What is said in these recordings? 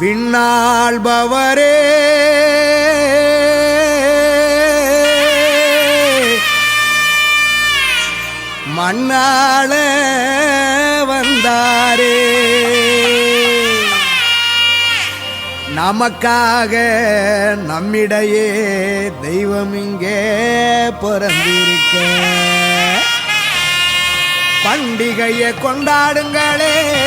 விண்ணாள்பவரே. மண்ணாள வந்தாரே. நமக்காக நம்மிடையே தெய்வம் இங்கே பிறந்திருக்க. பண்டிகையை கொண்டாடுங்களே.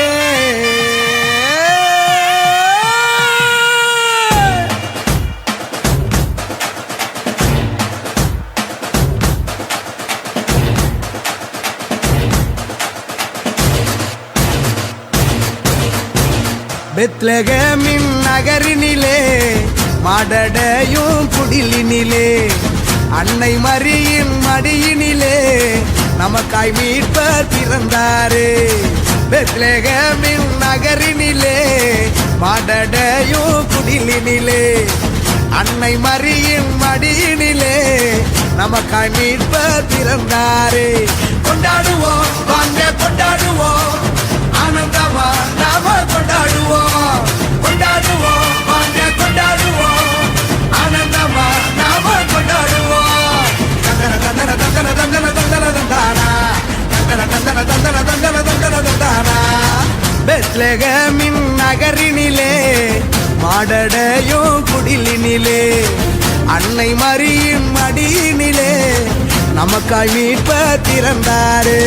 பெத்லகமின் நகரினிலே மாடடையும் குடிலினிலே அன்னை மரியின் மடியினிலே நமக்காய் மீட்பர் பிறந்தாரே. பெத்லகமின் நகரினிலே மாடடையும் குடிலினிலே அன்னை மரியின் மடியினிலே நமக்காய் மீட்பர் பிறந்தாரே. கொண்டாடுவோம் பெத்லகமின் நகரினிலே மாடடையும் குடிலினிலே அன்னை மரியின் மடியினிலே நமக்காய் மீட்ப திறந்தாரே.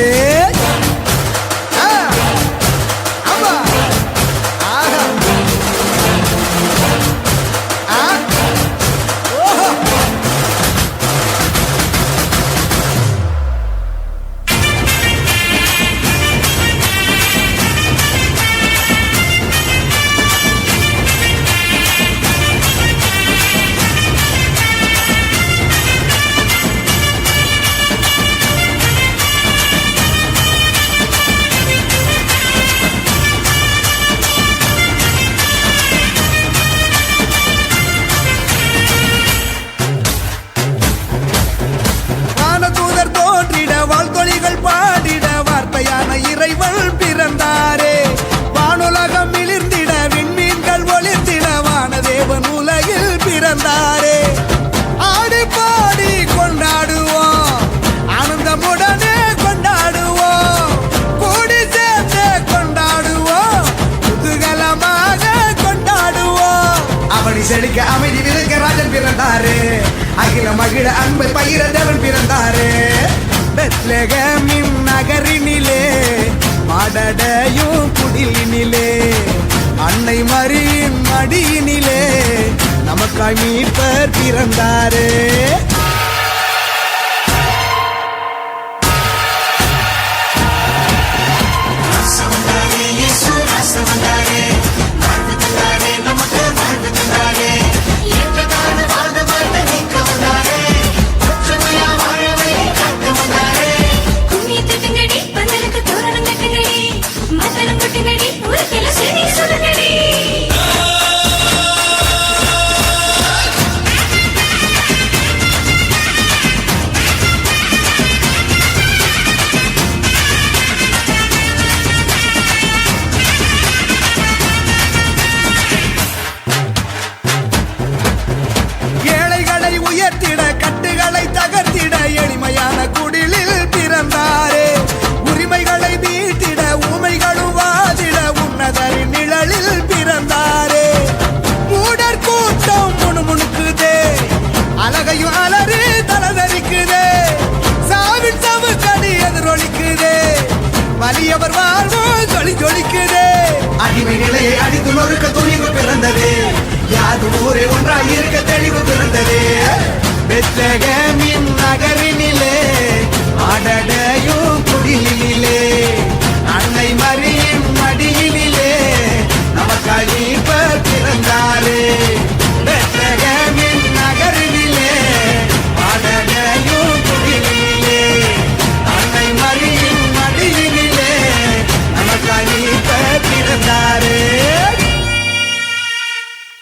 அகில மகிழ அன்பை பகிர பிறந்தாரே. பெத்லகமின் நகரினிலே மாடடையும் குடிலினிலே. அன்னை மரியின் மடியினிலே நமக்காய் மீட்பர் பிறந்தாரே. வலியவர் வாழ்வோ ஜொலி ஜொலிக்குதே. அடிமை நிலையை அடித்து நொறுக்க துணிவு பிறந்தது. யாது ஊரே ஒன்றாய் இருக்க தெளிவு பிறந்தது. பெத்தகமின்